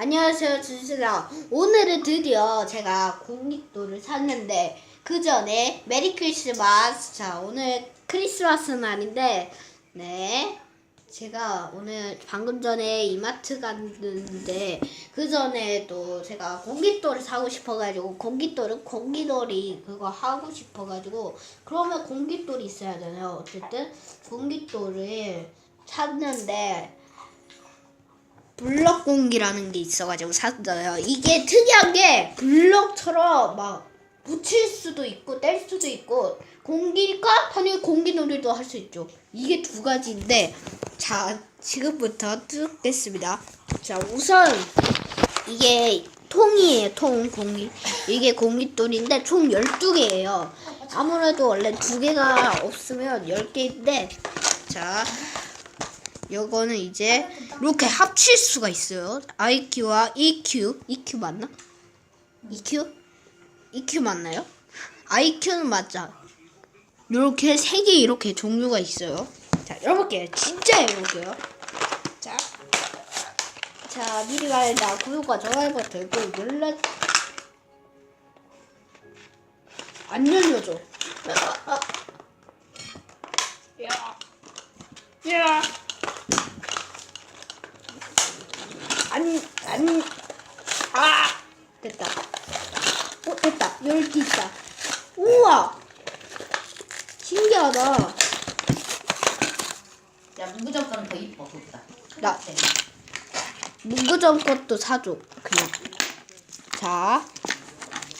안녕하세요, 준수라. 오늘은 드디어 제가 공깃돌을 샀는데 그 전에 메리 크리스마스. 자, 오늘 크리스마스 날인데 네. 제가 오늘 방금 전에 이마트 갔는데 그 전에도 제가 공깃돌을 사고 싶어가지고 공깃돌은 공깃돌이 그거 하고 싶어가지고 그러면 공깃돌이 있어야 되나요? 어쨌든 공깃돌을 샀는데 블럭 공기라는 게 있어가지고 샀어요. 이게 특이한 게 블럭처럼 막 붙일 수도 있고 뗄 수도 있고 공기니까 당연히 공기놀이도 할 수 있죠. 이게 두 가지인데 자 지금부터 뜯겠습니다. 자 우선 이게 통이에요. 통 공기 이게 공기돌인데 총 12개예요. 아무래도 원래 두 개가 없으면 10개인데 자 요거는 이제 이렇게 합칠 수가 있어요. IQ와 EQ, EQ 맞나? EQ? EQ 맞나요? IQ는 맞자. 이렇게 세 개 이렇게 종류가 있어요. 자, 열어볼게요. 진짜 해볼게요. 자, 자 미리 말다 구독과 좋아요 버튼 꼭 눌러. 안 열려줘. 아, 야, 야. 안, 안, 아! 됐다. 어, 됐다. 열기 있다. 우와! 신기하다. 야 문구점 거는 더 이뻐 그보다. 나. 문구점 것도 사줘. 그냥. 자,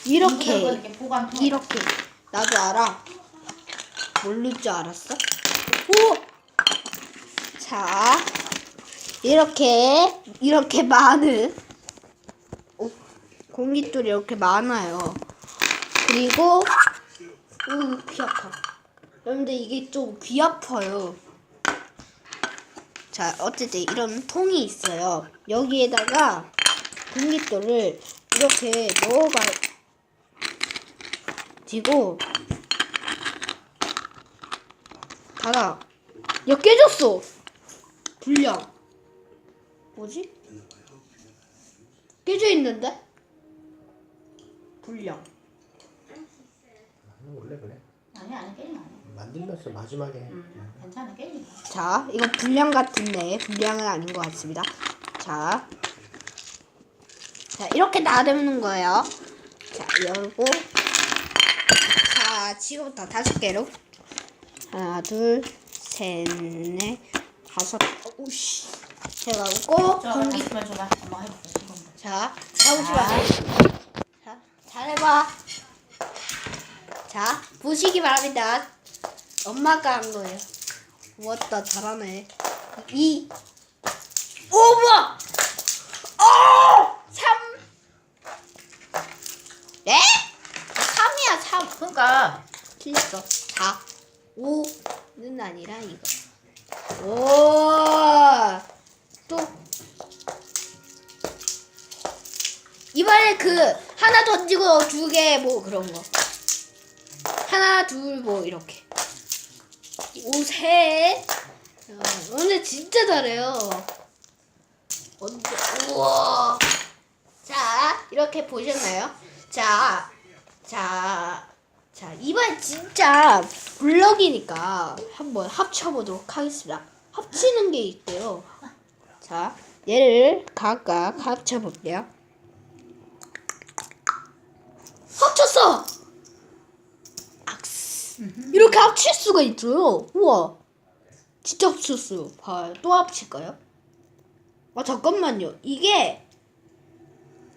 이렇게, 이렇게 보관 통. 이렇게. 나도 알아. 모를 줄 알았어? 오! 자, 이렇게, 이렇게 많은, 오, 공깃돌이 이렇게 많아요. 그리고, 우, 귀 아파. 그런데 이게 좀 귀 아파요. 자, 어쨌든 이런 통이 있어요. 여기에다가 공깃돌을 이렇게 넣어가지고 닫아. 야, 깨졌어. 불량. 뭐지? 깨져 있는데? 불량. 원래 그래. 아니 아니 게임 아니야. 만들면서 마지막에 음, 괜찮아 게임. 자, 이거 불량 같은데 불량은 아닌 것 같습니다. 자, 자 이렇게 놔두는 거예요. 자, 열고 자, 지금부터 다섯 개로 하나, 둘, 셋, 넷, 다섯. 오씨, 제가 꼭저 공기. 말 줘봐. 엄마 해볼게 지금. 자, 잠시만. 자, 잘해봐. 자, 보시기 바랍니다. 엄마가 한 거예요. 왔다, 잘하네. 이, 오, 뭐야! 어! 3! 네? 3이야, 3. 그러니까 틀렸어. 4, 5는 아니라 이거. 오! 또. 이번에 그 하나 던지고 두 개 뭐 그런 거. 하나, 둘, 뭐 이렇게. 오, 셋. 야, 오늘 진짜 잘해요. 언제, 우와. 자, 이렇게 보셨나요? 자, 자, 자, 이번 진짜 블럭이니까 한번 합쳐보도록 하겠습니다. 합치는 게 있대요. 자, 얘를 각각 합쳐볼게요. 합쳤어! 이렇게 합칠 수가 있어요. 우와. 진짜 합쳤어요. 봐요. 또 합칠까요? 아, 잠깐만요. 이게,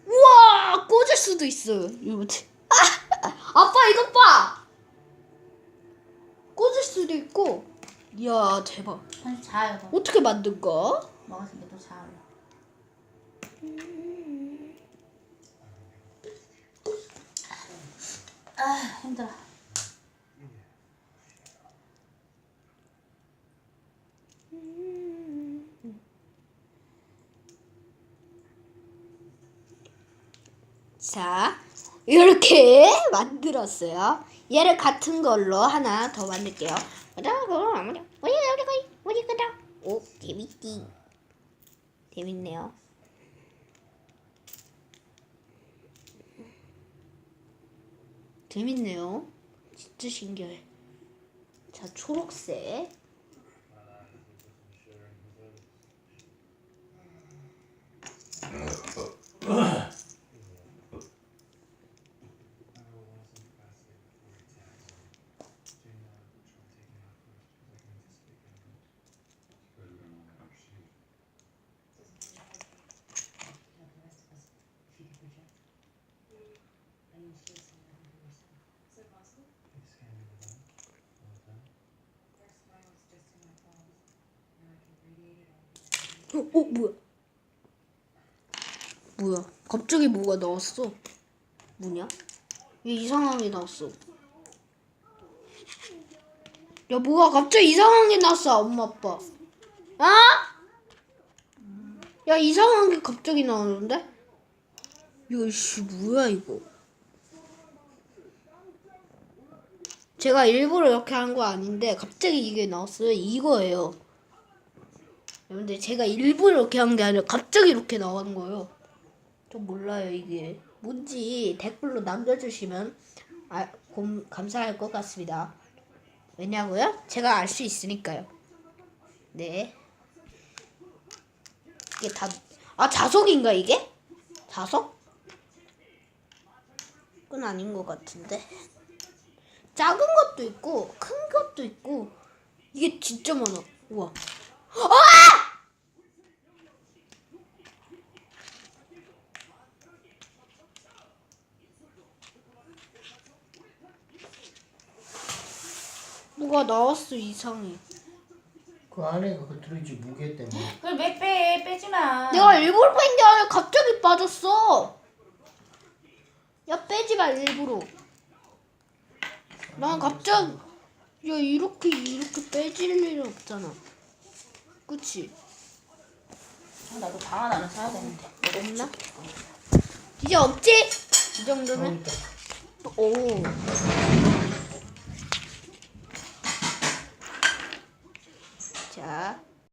우와! 꽂을 수도 있어요. 이거 아, 아빠 이것 봐. 꽂을 수도 있고. 이야 대박. 이거. 어떻게 만든 거? 먹었으니까 또 자. 아 힘들어. 자, 이렇게 만들었어요. 얘를 같은 걸로 하나 더 만들게요. 맞아, 그럼 아무려. 어디 어디 거기 어디 거다. 오, 재밌지. 재밌네요. 재밌네요. 진짜 신기해. 자, 초록색. 어, 어 뭐야? 뭐야? 갑자기 뭐가 나왔어? 뭐냐? 왜 이상한 게 나왔어? 야 뭐가 갑자기 이상한 게 나왔어 엄마 아빠 아? 야 이상한 게 갑자기 나오는데? 이거 씨 뭐야 이거 제가 일부러 이렇게 한 거 아닌데 갑자기 이게 나왔어요 이거예요 여러분들 제가 일부러 이렇게 한 게 아니라 갑자기 이렇게 나온 거예요. 좀 몰라요 이게 뭔지 댓글로 남겨주시면 아, 곰, 감사할 것 같습니다. 왜냐고요? 제가 알 수 있으니까요. 네. 이게 다 아 자석인가 이게? 자석? 그건 아닌 것 같은데. 작은 것도 있고 큰 것도 있고 이게 진짜 많아. 우와. 뭐가 나왔어 이상해. 그 안에가 그 들어있지 무게 때문에 그걸 왜 빼? 빼지 마. 내가 일부러 뺀 게 아니라 갑자기 빠졌어. 야 빼지 마 일부러. 난 갑자기 야 이렇게 이렇게 빼질 일은 없잖아. 그치? 아, 나도 방 하나는 사야 되는데. 없나? 이제 없지? 이 정도면? 있다. 오.